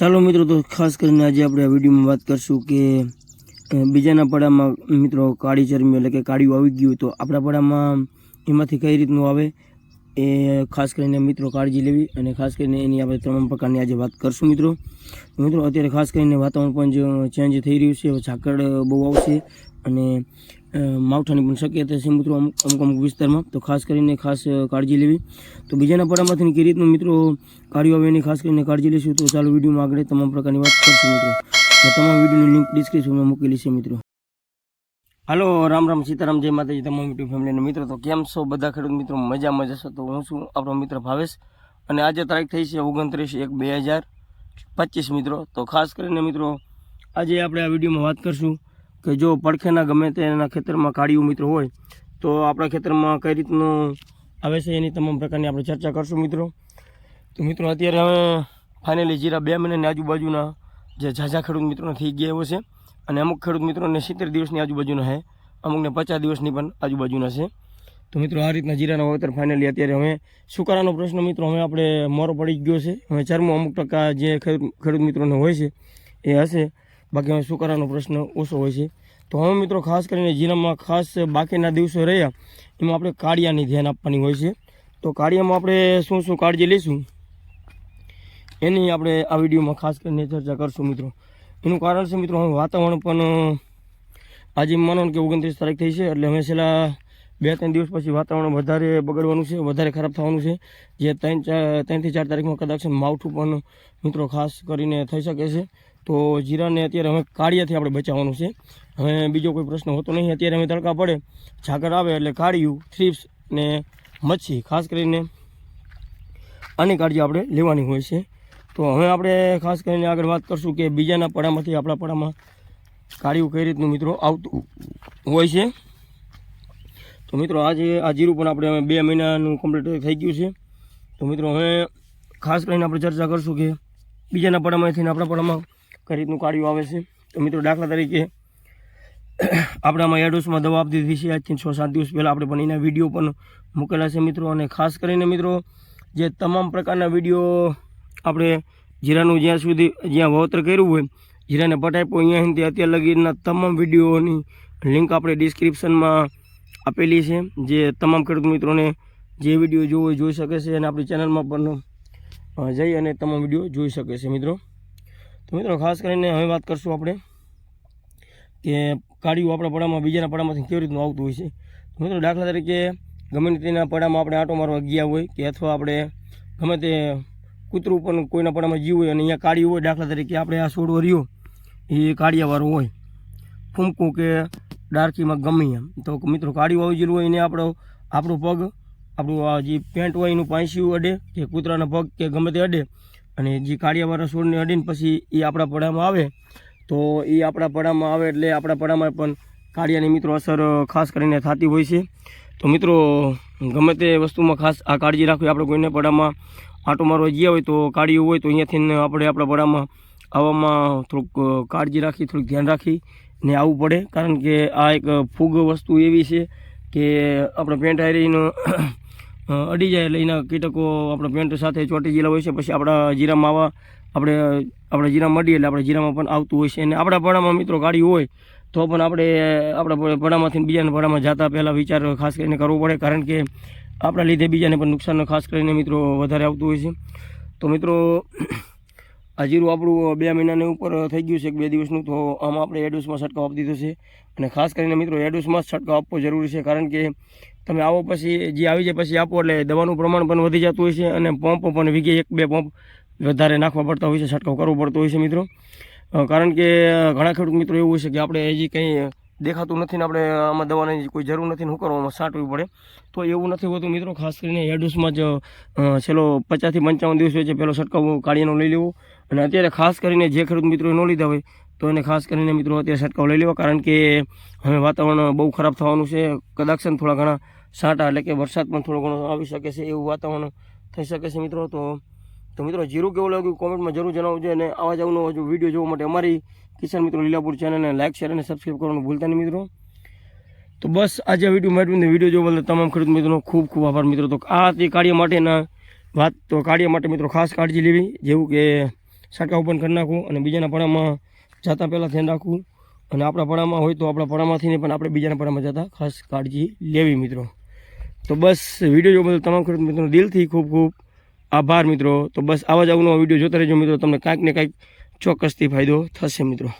ચાલો મિત્રો, તો ખાસ કરીને આજે આપણે આ વિડીયોમાં વાત કરશું કે બીજાના પડામાં મિત્રો કાળી ચરમી એટલે કે કાળિયું આવી ગયું તો આપણા પડામાં એમાંથી કઈ રીતનું આવે એ ખાસ કરીને મિત્રો કાળજી લેવી અને ખાસ કરીને એની આપણે તમામ પ્રકારની આજે વાત કરશું મિત્રો. મિત્રો, અત્યારે ખાસ કરીને વાતાવરણ પણ ચેન્જ થઈ રહ્યું છે. ઝાકળ બહુ આવશે. અને માવઠાની પણ શક્યતા છે મિત્રો અમુક અમુક અમુક વિસ્તારમાં. તો ખાસ કરીને ખાસ કાળજી લેવી. તો બીજાના પડામાંથી કઈ રીતનું મિત્રો કાર્યો આવે એની ખાસ કરીને કાળજી લઈશું. તો ચાલો વિડીયોમાં આગળ તમામ પ્રકારની વાત કરશું મિત્રો. તમામ વિડીયોની લિંક ડિસ્ક્રિપ્શનમાં મૂકેલી છે મિત્રો. હાલો, રામ રામ, સીતારામ, જય માતાજી તમામ યુટ્યુબ ફેમિલીના મિત્રો. તો કેમ છો બધા ખેડૂત મિત્રો? મજા મજા છો તો હું છું આપણો મિત્ર ભાવેશ. અને આજે તારીખ થઈ છે ઓગણત્રીસ એક બે હજાર પચીસ મિત્રો. તો ખાસ કરીને મિત્રો, આજે આપણે આ વિડીયોમાં વાત કરશું કે જો પડખેના ગમે તેના ખેતરમાં કાળિયું મિત્રો હોય, તો આપણા ખેતરમાં કઈ રીતનું આવે છે એની તમામ પ્રકારની આપણે ચર્ચા કરશું મિત્રો. તો મિત્રો, અત્યારે હવે ફાઇનલી જીરા બે મહિનાની આજુબાજુના જે ઝાઝા ખેડૂત મિત્રોને થઈ ગયા છે. અને અમુક ખેડૂત મિત્રોને સિત્તેર દિવસની આજુબાજુના છે, અમુકને પચાસ દિવસની પણ આજુબાજુના છે. તો મિત્રો, આ રીતના જીરાના વાવેતર ફાઇનલી અત્યારે હવે સુકારાનો પ્રશ્ન મિત્રો, હવે આપણે મોરો પડી ગયો છે. હવે ચરમો અમુક ટકા જે ખેડૂત મિત્રોને હોય છે, એ હશે. બાકી સુકારાનો પ્રશ્ન ઓછો હોય છે. તો હવે મિત્રો ખાસ કરીને જીરામાં ખાસ બાકીના દિવસો રહ્યા, એમાં આપણે કાળિયાની ધ્યાન આપવાની હોય છે. તો કાળિયામાં આપણે શું શું કાળજી લઈશું? એની આપણે આ વિડીયોમાં ખાસ કરીને ચર્ચા કરશું મિત્રો. એનું કારણ છે મિત્રો હવે વાતાવરણ પણ આજે માનો કે ઓગણત્રીસ તારીખ થઈ છે, એટલે હવે છેલ્લા બે ત્રણ દિવસ પછી વાતાવરણ વધારે બગડવાનું છે, વધારે ખરાબ થવાનું છે. જે ત્રણ ચાર, ત્રણથી ચાર તારીખમાં કદાચ માવઠું પણ મિત્રો ખાસ કરીને થઈ શકે છે. તો જીરાને અત્યારે હવે કાળિયાથી આપણે બચાવવાનું છે. હવે બીજો કોઈ પ્રશ્ન હોતો નહીં. અત્યારે અમે તડકા પડે, ઝાકર આવે એટલે કાળિયું થ્રીપ્સ ને મચ્છી, ખાસ કરીને આની કાળજી આપણે લેવાની હોય છે. તો હવે આપણે ખાસ કરીને આગળ વાત કરશું કે બીજાના પડામાંથી, આપણા પડામાં કાળિયું કઈ રીતનું મિત્રો આવતું હોય છે. તો મિત્રો આજે આ જીરું પણ આપણે હવે બે મહિનાનું કમ્પ્લીટ થઈ ગયું છે. તો મિત્રો હવે ખાસ કરીને આપણે ચર્ચા કરશું કે બીજાના પડામાંથી આપણા પડામાં કઈ રીતનું આવે છે. તો મિત્રો દાખલા તરીકે આપણામાં એડોસમાં દવા આપી દીધી છે. આજથી છ સાત દિવસ પહેલાં આપણે પણ એના વીડિયો પણ મૂકેલા છે મિત્રો. અને ખાસ કરીને મિત્રો, જે તમામ પ્રકારના વીડિયો આપણે જીરાનું જ્યાં સુધી જ્યાં વાવતર કર્યું હોય, જીરાને પટાઈપો અહીંયા સુધી અત્યાર લગીના તમામ વિડીયોની લિંક આપણે ડિસ્ક્રિપ્શનમાં આપેલી છે. જે તમામ ખેડૂત મિત્રોને જે વીડિયો જોવો જોઈ શકે છે અને આપણી ચેનલમાં પણ જઈ અને તમામ વીડિયો જોઈ શકે છે મિત્રો. તો મિત્રો ખાસ કરીને હવે વાત કરશું આપણે કે કાળિયું આપણા પડામાં બીજાના પડામાંથી કેવી રીતનું આવતું હોય છે. મિત્રો દાખલા તરીકે ગમે તેના પડામાં આપણે આંટો મારવા ગયા હોય કે અથવા આપણે ગમે તે કૂતરું પણ કોઈના પડામાં જીવ હોય અને અહીંયા કાળિયું હોય દાખલા તરીકે આપણે આ છોડવો રહ્યો, એ કાળિયાવાળો હોય. ફૂમકું કે ડાર્કીમાં ગમે એમ. તો મિત્રો કાળિયું આવી ગયેલું હોય એને આપણો આપણો પગ, આપણું જે પેન્ટ હોય એનું પાંસ્યું અડે કે કૂતરાના પગ કે ગમે તે અડે અને જે કાળિયાવાળા છોડને અડીને પછી એ આપણા પડામાં આવે, તો એ આપણા પડામાં આવે એટલે આપણા પડામાં પણ કાળિયાની મિત્રો અસર ખાસ કરીને થતી હોય છે. તો મિત્રો, ગમે તે વસ્તુમાં ખાસ આ કાળજી રાખવી, આપણે કોઈને પડામાં આંટો મારવા ગયા હોય તો કાળિયું હોય તો અહીંયાથી આપણે આપણા પડામાં આવવામાં થોડુંક કાળજી રાખી, થોડુંક ધ્યાન રાખી ને આવવું પડે. કારણ કે આ એક ફૂગ વસ્તુ એવી છે કે આપણે પેન્ટ હારીનો અડી જાય એટલે એના કીટકો આપણા પેન્ટ સાથે ચોંટી ગયેલા હોય છે. પછી આપણા જીરામાં આવા આપણે આપણે જીરામાં મળીએ એટલે આપણે જીરામાં પણ આવતું હોય છે. અને આપણા ભાડામાં મિત્રો ગાડી હોય તો પણ આપણે, આપણા ભાડામાંથી બીજાના ભાડામાં જતા પહેલાં વિચાર ખાસ કરીને કરવો પડે. કારણ કે આપણા લીધે બીજાને પણ નુકસાન ખાસ કરીને મિત્રો વધારે આવતું હોય છે. તો મિત્રો, આ જીરું આપણું બે મહિનાની ઉપર થઈ ગયું છે, એક બે દિવસનું. તો આમાં આપણે એડોસમાં છંટકાવ આપી દીધો છે. અને ખાસ કરીને મિત્રો એડોસમાં જ છંટકાવ આપવો જરૂરી છે. કારણ કે તમે આવો પછી, જે આવી જાય પછી આપો, એટલે દવાનું પ્રમાણ પણ વધી જતું હોય છે અને પંપ પણ વીઘે એક બે પંપ વધારે નાખવા પડતા હોય છે, છંટકાવ કરવો પડતો હોય છે મિત્રો. કારણ કે ઘણા ખેડૂત મિત્રો એવું હોય છે કે આપણે હજી કંઈ દેખાતું નથી ને આપણે આમાં દવાની કોઈ જરૂર નથી ને શું કરવામાં છાંટવી પડે. તો એવું નથી હોતું મિત્રો, ખાસ કરીને એડોસમાં જ છેલ્લો પચાસથી પંચાવન દિવસ હોય છે પહેલો છંટકાવ કાઢીનો લઈ લેવો. અને અત્યારે ખાસ કરીને જે ખેડૂત મિત્રોએ ન લીધા હોય તો એને ખાસ કરીને મિત્રો અત્યારે છંટકાવ લઈ લેવા, કારણ કે હવે વાતાવરણ બહુ ખરાબ થવાનું છે. કદાચ છે થોડા ઘણા સાંટા એટલે કે વરસાદ પણ થોડો ઘણો આવી શકે છે એવું વાતાવરણ થઈ શકે છે મિત્રો. તો તો મિત્રો, જીરું કેવું લાગ્યું કોમેન્ટમાં જરૂર જણાવજો અને આવા જ આવનો વીડિયો જોવા માટે અમારી કિસાન મિત્રો લીલાપુર ચેનલને લાઇક શેર અને સબસ્ક્રાઈબ કરવાનું ભૂલતા નહીં મિત્રો. તો બસ, આજે વીડિયો માટે વીડિયો જોવા બદલ તમામ ખેડૂત મિત્રોનો ખૂબ ખૂબ આભાર મિત્રો. તો આ તે કાર્ય માટેના વાત, તો કાર્ય માટે મિત્રો ખાસ કાળજી લેવી, જેવું કે સાટકા ઓપન કરી નાખવું અને બીજાના પડામાં જતાં પહેલાં ધ્યાન રાખવું. અને આપણા પડામાં હોય તો આપણા પડામાંથી નહીં, પણ આપણે બીજાના પડામાં જતાં ખાસ કાળજી લેવી મિત્રો. તો બસ વીડિયો જોવા બદલ તમામ ખેડૂત મિત્રો દિલથી ખૂબ ખૂબ આભાર મિત્રો. તો બસ આવા જ અવનવા વીડિયો જોતા રહેજો મિત્રો. તમને કાંઈક ને કાંઈક ચોક્કસથી ફાયદો થશે મિત્રો.